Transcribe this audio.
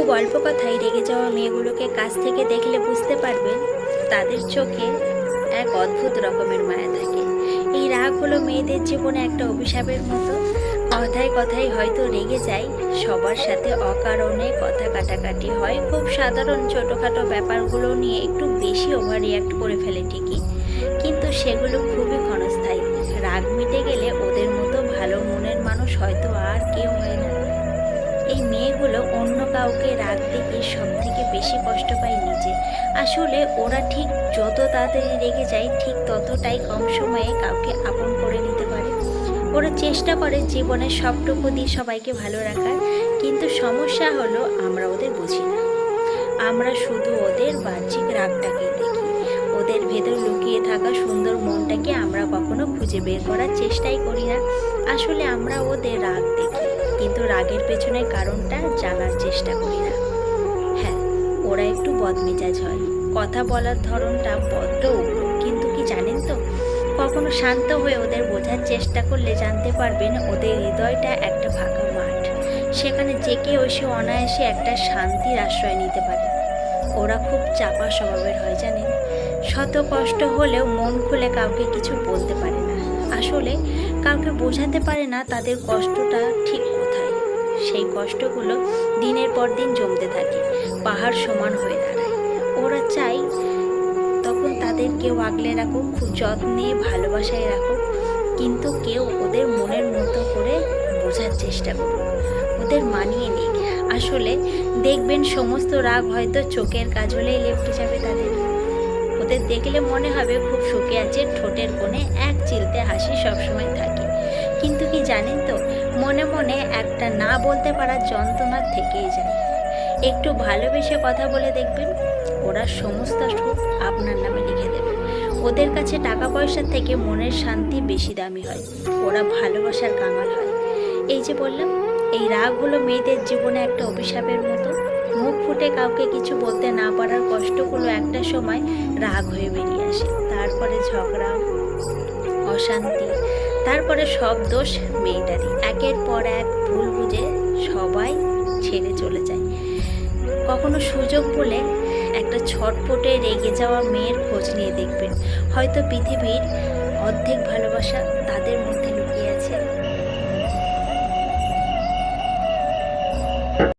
খুব অল্প কথায় রেগে যাওয়া মেয়েগুলোকে কাছ থেকে দেখলে বুঝতে পারবেন তাদের চোখে এক অদ্ভুত রকমের মায়া থাকে। এই রাগ হলো মেয়েদের জীবনে একটা অভিশাপের মতো। কথায় কথায় হয়তো রেগে যায়, সবার সাথে অকারণে কথা কাটাকাটি হয়। খুব সাধারণ ছোটোখাটো ব্যাপারগুলো নিয়ে একটু বেশি ওভার রিয়াক্ট করে ফেলে ঠিকই, কিন্তু সেগুলো খুবই ক্ষণস্থায়ী। রাগ মিটে গেলে ওদের মতো ভালো মনের মানুষ হয়তো আর কাউকে রাগ দেখে সব থেকে বেশি কষ্ট পায় নিজে। আসলে ওরা ঠিক যত তাড়াতাড়ি রেগে যায়, ঠিক ততটাই কম সময়ে কাউকে আপন করে নিতে পারে। ওরা চেষ্টা করে জীবনের সবটুকু দিয়ে সবাইকে ভালো রাখার, কিন্তু সমস্যা হলো আমরা ওদের বুঝি না। আমরা শুধু ওদের বাহ্যিক রাগটাকে দেখি। ওদের ভেতর লুকিয়ে থাকা সুন্দর মনটাকে আমরা কখনো খুঁজে বের করার চেষ্টাই করি না। আসলে আমরা ওদের রাগ দেখি। কিন্তু রাগের পেছনের কারণটা জানার চেষ্টা করি না। হ্যাঁ ওরা একটু বদমেজাজ হয়। কথা বলার ধরনটা বড্ড উগ্র, কিন্তু কি জানেন তো? কখনো শান্ত হয়ে ওদের বোঝার চেষ্টা করলে জানতে পারবেন ওদের হৃদয়টা একটা ফাঁকা মাঠ। সেখানে যে কেউ এসে অনায়াসে একটা শান্তির আশ্রয় নিতে পারে। ওরা খুব চাপা স্বভাবের হয়, জানেন? শত কষ্ট হলেও মন খুলে কাউকে কিছু বলতে পারে না। আসলে কাউকে বোঝাতে পারে না তাদের কষ্টটা ঠিক কষ্টগুলো দিনের পর দিন জমতে থাকে, পাহাড় সমান হয়ে দাঁড়ায়। ওরা চাই তখন তাদের কেউ আগলে রাখুক, খুব যত্নে ভালোবাসায় রাখুক, কিন্তু কেউ ওদের মনের মতো করে বোঝার চেষ্টা করুক। ওদের মানিয়ে নিক। আসলে দেখবেন সমস্ত রাগ হয়তো চোখের কাজলেই লেপটে যাবে তাদের। ওদের দেখলে মনে হবে খুব সুখে আছে, ঠোঁটের কোণে এক চিলতে হাসি সবসময় থাকে। কিন্তু কি জানেন তো মনে মনে একটা না বলতে পারার যন্ত্রণা থেকেই যায়। একটু ভালোবেসে কথা বলে দেখবেন, ওরা সমস্ত সুখ আপনার নামে লিখে দেবে। ওদের কাছে টাকা পয়সার থেকে মনের শান্তি বেশি দামি হয়। ওরা ভালোবাসার কাঙাল হয়। এই যে বললাম, এই রাগ মেয়েদের জীবনে একটা অভিশাপের মতো। মুখ ফুটে কাউকে কিছু বলতে না পারার কষ্টগুলো একটা সময় রাগ হয়ে বেরিয়ে আসে। তারপরে ঝগড়া, অশান্তি তারপরে সব দোষ মেয়েটারই। একের পর এক ভুল বুঝে সবাই ছেড়ে চলে যায়। কখনো সুযোগ বলে একটা ছটপটে রেগে যাওয়া মেয়ের খোঁজ নিয়ে দেখবেন। হয়তো পৃথিবীর অর্ধেক ভালোবাসা তাদের মধ্যে